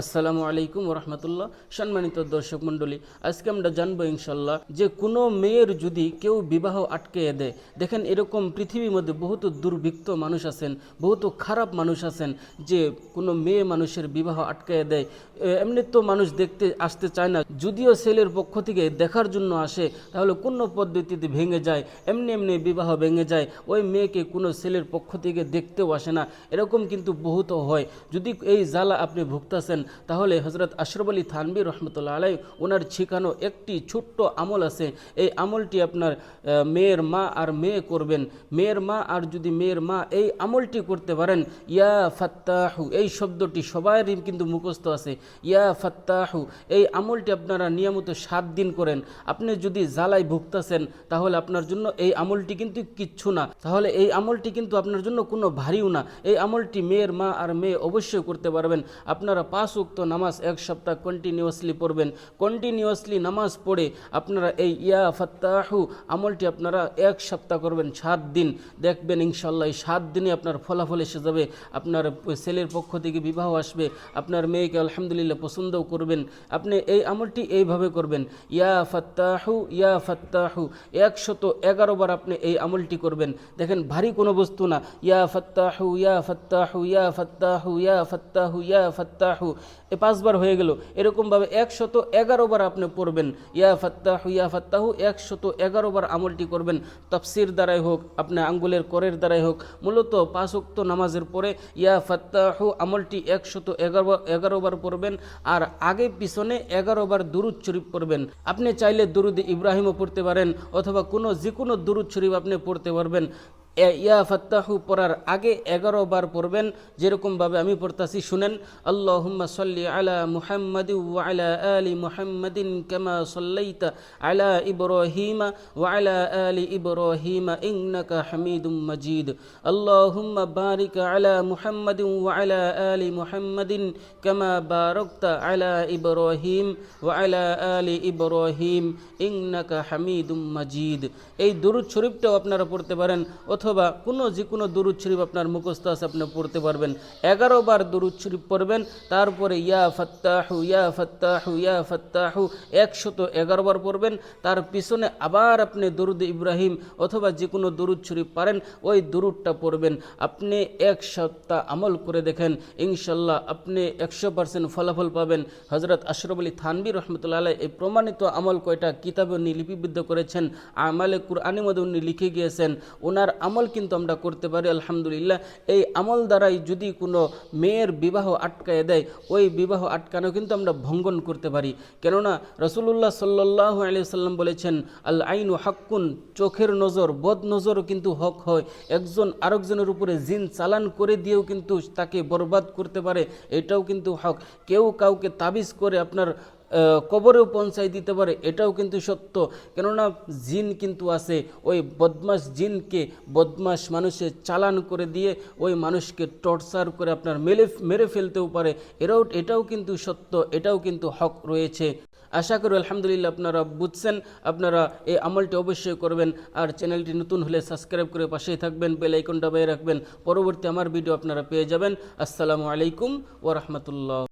আসসালামু আলাইকুম রহমতুল্লাহ সম্মানিত দর্শক মণ্ডলী, আজকে আমরা জানব ইনশাল্লাহ যে কোনো মেয়ের যদি কেউ বিবাহ আটকে দেয়, দেখেন এরকম পৃথিবীর মধ্যে বহুত দুর্বৃত্ত মানুষ আছেন, বহুত খারাপ মানুষ আছেন যে কোনো মেয়ে মানুষের বিবাহ আটকে দেয়। এমনি তো মানুষ দেখতে আসতে চায় না, যদিও ছেলের পক্ষ থেকে দেখার জন্য আসে, তাহলে কোনো পদ্ধতিতে ভেঙে যায়? এমনি এমনি বিবাহ ভেঙে যায়, ওই মেয়েকে কোনো ছেলের পক্ষ থেকে দেখতেও আসে না। এরকম কিন্তু বহুত হয়। যদি এই জ্বালা আপনি ভুগতেছেন তাহলে হজরত আশরফ আলী থানবী রহমতুল্লাহ আলাই ওনার শিখানো একটি ছোট্ট আমল আছে। এই আমলটি আপনার মেয়ের মা আর মেয়ে করবেন। মেয়ের মা আর যদি মেয়ের মা এই আমলটি করতে পারেন, ইয়া ফাত্তাহু, এই শব্দটি সবারই কিন্তু মুখস্থ আছে। ইয়া ফাত্তাহু, এই আমলটি আপনারা নিয়মিত সাত দিন করেন। আপনি যদি জ্বালায় ভুগতেছেন, তাহলে আপনার জন্য এই আমলটি কিন্তু কিচ্ছু না। তাহলে এই আমলটি কিন্তু আপনার জন্য কোনো ভারীও না। এই আমলটি মেয়ের মা আর মেয়ে অবশ্যই করতে পারবেন। আপনারা পাঁচ উক্ত নামাজ এক সপ্তাহ কন্টিনিউয়াসলি পড়বেন। কন্টিনিউয়াসলি নামাজ পড়ে আপনারা এই ইয়া ফাত্তাহু আমলটি আপনারা এক সপ্তাহ করবেন, সাত দিন। দেখবেন ইনশাল্লাহ এই সাত দিনে আপনার ফলাফল এসে যাবে, আপনার ছেলের পক্ষ থেকে বিবাহ আসবে, আপনার মেয়েকে আলহামদুলিল্লাহ পছন্দও করবেন। আপনি এই আমলটি এইভাবে করবেন, ইয়া ফাত্তাহু ইয়া ফাত্তাহু। একশত এগারো বার আপনি এই আমলটি করবেন। দেখেন ভারী কোনো বস্তু না, ইয়া ফাত্তাহু ইয়া ফাত্তাহু ইয়া ফাত্তাহু ইয়া ফাত্তাহু ইয়া ফাত্তাহু। এ পাঁচবার হয়ে গেল। এরকমভাবে একশত এগারো বার আপনি পড়বেন। ইয়া ফাত্তাহু ইয়া ফাত্তাহু, একশত এগারো বার আমলটি করবেন। তফসির দ্বারাই হোক, আপনি আঙ্গুলের করের দ্বারাই হোক, মূলত পাঁচ উক্ত নামাজের পরে ইয়া ফাত্তাহু আমলটি একশত এগারো এগারো বার পড়বেন আর আগে পিছনে এগারো বার দুরুদ শরীফ পড়বেন। আপনি চাইলে দুরুদ ইব্রাহিমও পড়তে পারেন অথবা কোনো যে কোনো দুরুদ শরীফ আপনি পড়তে পারবেন। ইয়া ফাত্তাহু পড়ার আগে এগারো বার পড়বেন যেরকমভাবে আমি পড়তাছি, শুনেন, আল্লাহুম্মা সাল্লি আলা মুহাম্মাদি ওয়া আলা মুহাম্মাদিন কামা সাল্লাইতা আলা ইব্রাহিমা ওয়া আলা ইব্রাহিমা ইন্নাকা হামিদুম মাজিদ। আল্লাহুম্মা বারিক আলা মুহাম্মাদিন ওয়া আলা মুহাম্মাদিন কামা বারাকতা আলা ইব্রাহিম ওয়া আলা আলি ইব্রাহিম ইন্নাকা হামিদুম মাজিদ। এই দরুদ শরীফটাও আপনারা পড়তে পারেন, অথবা কোনো যে কোনো দরুদ শরীফ আপনার মুখস্থ আছে, আপনি পড়তে পারবেন। এগারো বার দরুদ শরীফ পড়বেন, তারপরে ইয়া ফত্তাহু ইয়া ফত্তাহু ইয়া ফত্তাহু, একশত এগারো বার পড়বেন। তার পিছনে আবার আপনি দরুদ ইব্রাহিম অথবা যে কোনো দরুদ শরীফ পারেন, ওই দরুদটা পড়বেন। আপনি এক সপ্তাহ আমল করে দেখেন, ইনশাল্লাহ আপনি একশো পার্সেন্ট ফলাফল পাবেন। হজরত আশরফ আলী থানবী রহমতুল্লাহ এই প্রমাণিত আমল কয়টা? কিতাবে উনি লিপিবদ্ধ করেছেন, আমালে কুরআনি মধ্যে উনি লিখে গিয়েছেন। ওনার আমল কিন্তু আমরা করতে পারি, আলহামদুলিল্লাহ। এই আমল দ্বারাই যদি কোনো মেয়ের বিবাহ আটকায় দেয়, ওই বিবাহ আটকানো কিন্তু আমরা ভঙ্গন করতে পারি। কেননা রসুল্লাহ সাল্লাহ আলিয়াল্লাম বলেছেন, আল আইনু হাক্কুন, চোখের নজর, বদ নজরও কিন্তু হক হয়। একজন আরেকজনের উপরে জিন চালান করে দিয়েও কিন্তু তাকে বরবাদ করতে পারে, এটাও কিন্তু হক। কেউ কাউকে তাবিজ করে আপনার কবরেও পৌঁছাই দিতে পারে, এটাও কিন্তু সত্য। কেননা জিন কিন্তু আছে, ওই বদমাস জিনকে বদমাস মানুষের চালান করে দিয়ে ওই মানুষকে টর্চার করে আপনার মেরে মেরে ফেলতেও পারে। এরাও, এটাও কিন্তু সত্য, এটাও কিন্তু হক রয়েছে। আশা করি আলহামদুলিল্লাহ আপনারা বুঝছেন, আপনারা এই আমলটি অবশ্যই করবেন, আর চ্যানেলটি নতুন হলে সাবস্ক্রাইব করে পাশেই থাকবেন, বেল আইকনটা বাইরে রাখবেন। পরবর্তী আমার ভিডিও আপনারা পেয়ে যাবেন। আসসালামু আলাইকুম ওরহমতুল্লাহ